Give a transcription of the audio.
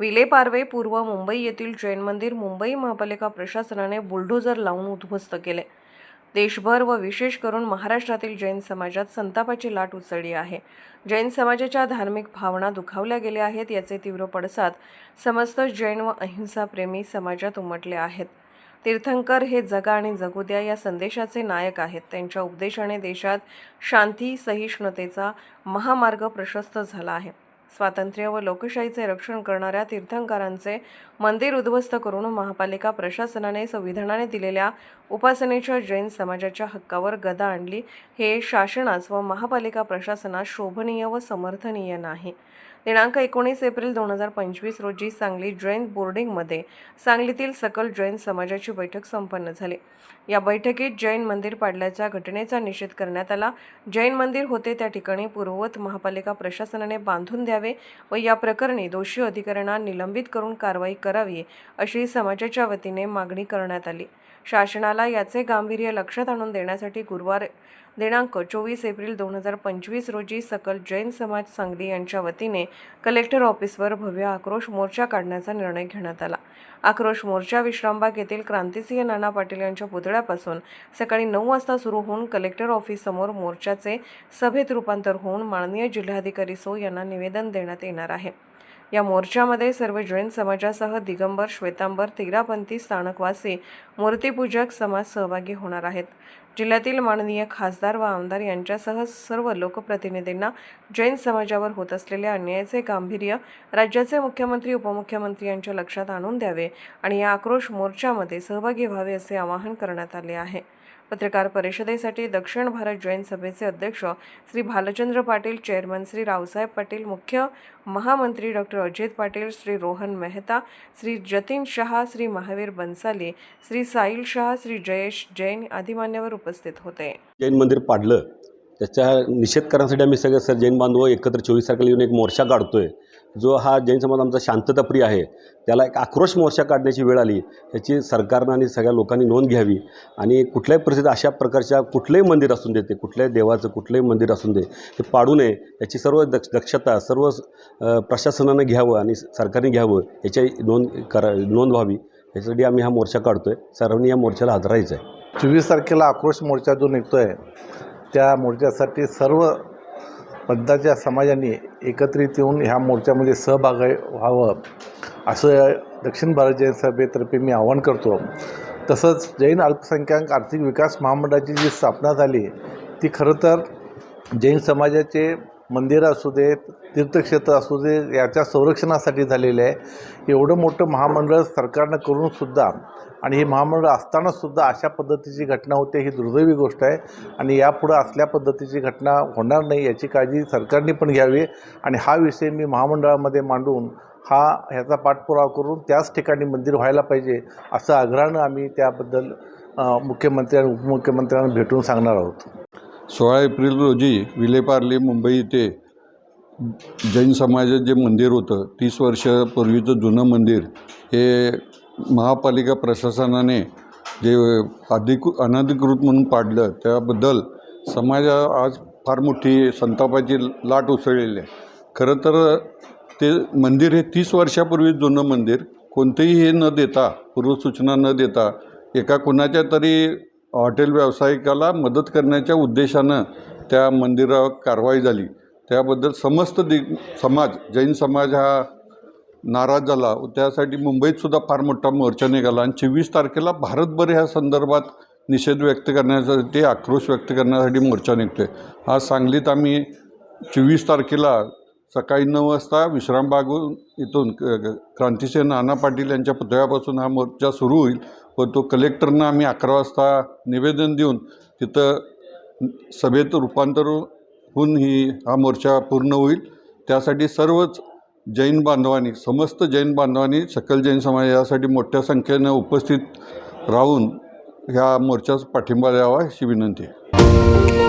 विलेपार्वे पूर्व मुंबई येथील जैन मंदिर मुंबई महापालिका प्रशासनाने बुलडोझर लावून उद्ध्वस्त केले. देशभर व विशेष करून महाराष्ट्रातील जैन समाजात संतापाची लाट उसळली आहे. जैन समाजाच्या धार्मिक भावना दुखावल्या गेल्या आहेत याचे तीव्र पडसाद समस्त जैन व अहिंसाप्रेमी समाजात उमटले आहेत. तीर्थंकर हे जगा आणि जगू द्या या संदेशाचे नायक आहेत. त्यांच्या उपदेशाने देशात शांती सहिष्णुतेचा महामार्ग प्रशस्त झाला आहे. स्वातंत्र्य व लोकशाहीचे रक्षण करणाऱ्या तीर्थंकरांचे मंदिर उद्ध्वस्त करून महापालिका प्रशासनाने संविधानाने दिलेल्या उपासनेच्या जैन समाजाच्या हक्कावर गदा आणली. हे शासनास व महापालिका प्रशासनास शोभनीय व समर्थनीय नाही. दिनांक एकोणीस एप्रिल दोन हजार पंचवीस रोजी सांगली जैन बोर्डिंगमध्ये सांगलीतील सकल जैन समाजाची बैठक संपन्न झाली. या बैठकीत जैन मंदिर पाडल्याच्या घटनेचा निषेध करण्यात आला. जैन मंदिर होते त्या ठिकाणी पूर्ववत महापालिका प्रशासनाने बांधून द्यावे व या प्रकरणी दोषी अधिकाऱ्यांना निलंबित करून कारवाई करावी अशी समाजाच्या वतीने मागणी करण्यात आली. शासनाला याचे गांभीर्य लक्षात आणून देण्यासाठी गुरुवार दिनांक चोवीस एप्रिल दोन हजार पंचवीस रोजी सकल जैन समाज सांगली यांच्या वतीने कलेक्टर ऑफिसवर भव्य आक्रोश मोर्चा काढण्याचा निर्णय घेण्यात आला. आक्रोश मोर्चा विश्रामबाग येथील क्रांतिसिंह नाना पाटील यांच्या पुतळ्यापासून सकाळी नऊ वाजता सुरू होऊन कलेक्टर ऑफिससमोर मोर्चाचे सभेत रूपांतर होऊन माननीय जिल्हाधिकारी सो यांना निवेदन देण्यात येणार आहे. या मोर्चामध्ये सर्व जैन समाजासह दिगंबर श्वेतांबर तेरापंथी स्थानकवासी मूर्तीपूजक समाज सहभागी होणार आहेत. जिल्ह्यातील माननीय खासदार व आमदार यांच्यासह सर्व लोकप्रतिनिधींना जैन समाजावर होत असलेल्या अन्यायाचे गांभीर्य राज्याचे मुख्यमंत्री उपमुख्यमंत्री यांच्या लक्षात आणून द्यावे आणि या आक्रोश मोर्चामध्ये सहभागी व्हावे असे आवाहन करण्यात आले आहे. पत्रकार परिषदेसाठी दक्षिण भारत जैन सभेचे अध्यक्ष श्री भालचंद्र पाटील चेअरमन श्री रावसाहेब पाटील मुख्य महामंत्री डॉक्टर अजित पाटील श्री रोहन मेहता श्री जतीन शहा श्री महावीर बन्साली श्री साहिल शहा श्री जयेश जैन आदी मान्यवर उपस्थित होते. जैन मंदिर पाडलं त्याचा निषेध करण्यासाठी आम्ही सगळे सर जैन बांधव एकत्र चोवीस तारखेला येऊन एक मोर्चा काढतोय. जो हा जैन समाज आमचा शांतताप्रिय आहे त्याला एक आक्रोश मोर्चा काढण्याची वेळ आली याची सरकारनं आणि सगळ्या लोकांनी नोंद घ्यावी आणि कुठल्याही परिस्थितीत अशा प्रकारच्या कुठलंही मंदिर असून दे ते कुठल्याही देवाचं कुठलंही मंदिर असून दे ते पाडू नये याची सर्व दक्ष दक्षता सर्व प्रशासनानं घ्यावं आणि सरकारने घ्यावं याची नोंद करा नोंद व्हावी याच्यासाठी आम्ही हा मोर्चा काढतोय. सर्वांनी या मोर्चाला हजरायचं आहे. चोवीस तारखेला आक्रोश मोर्चा जो निघतो आहे त्या मोर्चासाठी सर्व पंथाच्या समाजाने एकत्रित येऊन ह्या मोर्चामध्ये सहभाग व्हावं असं दक्षिण भारत जैन सभेतर्फे मी आवाहन करतो. तसंच जैन अल्पसंख्याक आर्थिक विकास महामंडळाची जी स्थापना झाली ती खरं तर जैन समाजाचे मंदिरं असू देत तीर्थक्षेत्र असू दे याच्या संरक्षणासाठी झालेले आहे. एवढं मोठं महामंडळ सरकारनं करूनसुद्धा आणि हे महामंडळ असतानासुद्धा अशा पद्धतीची घटना होते ही दुर्दैवी गोष्ट आहे. आणि यापुढं असल्या पद्धतीची घटना होणार नाही याची काळजी सरकारने पण घ्यावी. आणि हा विषय मी महामंडळामध्ये मांडून हा ह्याचा पाठपुरावा करून त्याच ठिकाणी मंदिर व्हायला पाहिजे असं आग्रहानं आम्ही त्याबद्दल मुख्यमंत्री आणि उपमुख्यमंत्र्यांना भेटून सांगणार आहोत. सोळा एप्रिल रोजी विलेपार्ले मुंबई येथे जैन समाजात जे मंदिर होतं तीस वर्षापूर्वीचं जुनं मंदिर हे महापालिका प्रशासनाने जे अधिक अनधिकृत म्हणून पाडलं त्याबद्दल समाजा आज फार मोठी संतापाची लाट उसळलेली आहे. खरं तर ते मंदिर हे तीस वर्षापूर्वी जुनं मंदिर कोणतेही हे न देता पूर्वसूचना न देता एका कुणाच्या तरी हॉटेल व्यावसायिकाला मदत करण्याच्या उद्देशानं त्या मंदिरावर कारवाई झाली. त्याबद्दल समस्त दि समाज जैन समाज हा नाराज झाला. त्यासाठी मुंबईतसुद्धा फार मोठा मोर्चा निघाला. आणि चोवीस तारखेला भारतभर ह्या संदर्भात निषेध व्यक्त करण्यासाठी आक्रोश व्यक्त करण्यासाठी मोर्चा निघतो आहे आज सांगलीत आम्ही चोवीस तारखेला सकाळी नऊ वाजता विश्रामबागून इथून क- नाना पाटील यांच्या पुतळ्यापासून हा मोर्चा सुरू होईल. व तो कलेक्टरनं आम्ही अकरा वाजता निवेदन देऊन तिथं सभेत रूपांतर होऊन ही हा मोर्चा पूर्ण होईल. त्यासाठी सर्वच जैन बांधवांनी समस्त जैन बांधवांनी सकल जैन समाज यासाठी मोठ्या संख्येनं उपस्थित राहून ह्या मोर्चास पाठिंबा द्यावा अशी विनंती आहे.